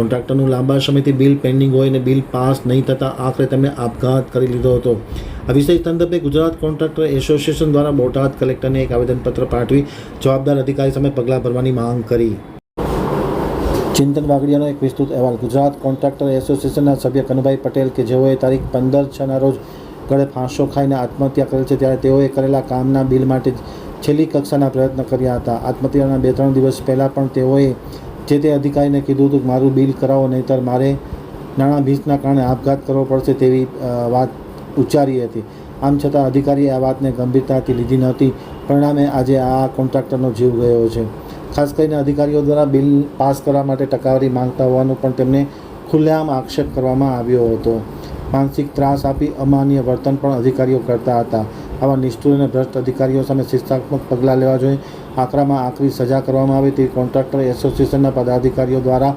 કોન્ટ્રાક્ટરનું લાંબા સમયથી bill pending હોય અને બિલ પાસ નહીં થતાં આખરે તેમણે આપઘાત કરી લીધો હતો. આ વિષય સંદર્ભે ગુજરાત કોન્ટ્રાક્ટર એસોસિએશન દ્વારા બોટાદ કલેક્ટરને એક આવેદનપત્ર પાઠવી જવાબદાર અધિકારી સામે પગલાં ભરવાની માંગ કરી. ચિંતન વાગડિયાનો એક વિસ્તૃત અહેવાલ. ગુજરાત કોન્ટ્રાક્ટર એસોસિએશનના સભ્ય કનુભાઈ પટેલ કે જેઓએ તારીખ પંદર છના રોજ ગળે ફાંસો ખાઈને આત્મહત્યા કરેલ છે, ત્યારે તેઓએ કરેલા કામના બિલ માટે છેલ્લી કક્ષાના પ્રયત્ન કર્યા હતા. આત્મહત્યાના બે ત્રણ દિવસ પહેલાં પણ તેઓએ જે તે અધિકારીને કીધું હતું કે મારું બિલ કરાવો, નહીંતર મારે નાણાં ભીંસના કારણે આપઘાત કરવો પડશે તેવી વાત ઉચ્ચારી હતી. આમ છતાં અધિકારીએ આ વાતને ગંભીરતાથી લીધી નહોતી. પરિણામે આજે આ કોન્ટ્રાક્ટરનો જીવ ગયો છે. ખાસ કરીને અધિકારીઓ દ્વારા બિલ પાસ કરવા માટે ટકાવારી માંગતા હોવાનું પણ તેમને ખુલ્લેઆમ આક્ષેપ કરવામાં આવ્યો હતો. માનસિક ત્રાસ આપી અમાન્ય વર્તન પણ અધિકારીઓ કરતા હતા. આવા નિષ્ઠુર અને ભ્રષ્ટ અધિકારીઓ સામે શિસ્તાત્મક પગલાં લેવા જોઈએ. આકરામાં આકરી સજા કરવામાં આવે તેવી કોન્ટ્રાક્ટર એસોસિએશનના પદાધિકારીઓ દ્વારા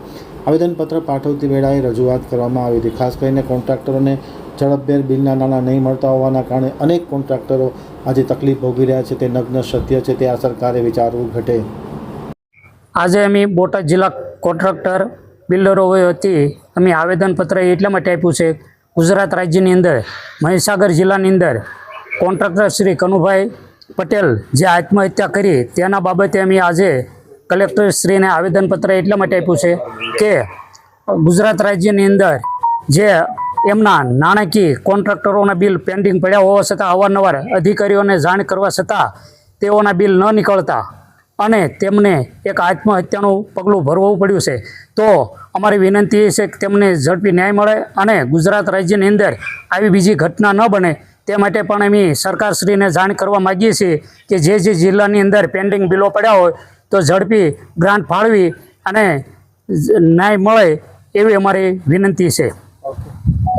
આવેદનપત્ર પાઠવતી વેળાએ રજૂઆત કરવામાં આવી હતી. ખાસ કરીને કોન્ટ્રાક્ટરોને ઝડપભેર બિલના નાણાં નહીં મળતા હોવાના કારણે અનેક કોન્ટ્રાક્ટરો આજે તકલીફ ભોગવી રહ્યા છે. તે નગ્ન સત્ય છે. તે આ સરકારે વિચારવું ઘટે. આજે અમે બોટાદ જિલ્લા કોન્ટ્રાક્ટર બિલ્ડરો વતી અમે આવેદનપત્ર એટલા માટે આપ્યું છે ગુજરાત રાજ્યની અંદર, મહીસાગર જિલ્લાની અંદર કોન્ટ્રાક્ટર શ્રી કનુભાઈ પટેલ જે આત્મહત્યા કરી, તેના બાબતે અમે આજે કલેક્ટર શ્રીને આવેદનપત્ર એટલા માટે આપ્યું છે કે ગુજરાત રાજ્યની અંદર જે એમના નાણાકીય કોન્ટ્રાક્ટરોના બિલ પેન્ડિંગ પડ્યા હોવા છતાં અવારનવાર અધિકારીઓને જાણ કરવા છતાં તેઓના બિલ ન નીકળતા અને તેમને એક આત્મહત્યાનું પગલું ભરવું પડ્યું છે. તો અમારી વિનંતી એ છે કે તેમને ઝડપી ન્યાય મળે અને ગુજરાત રાજ્યની અંદર આવી બીજી ઘટના ન બને. તે માટે પણ અમે સરકારશ્રીને જાણ કરવા માગીએ છીએ કે જે જે જિલ્લાની અંદર પેન્ડિંગ બિલો પડ્યા હોય તો ઝડપી ગ્રાન્ટ ફાળવી અને ન્યાય મળે એવી અમારી વિનંતી છે.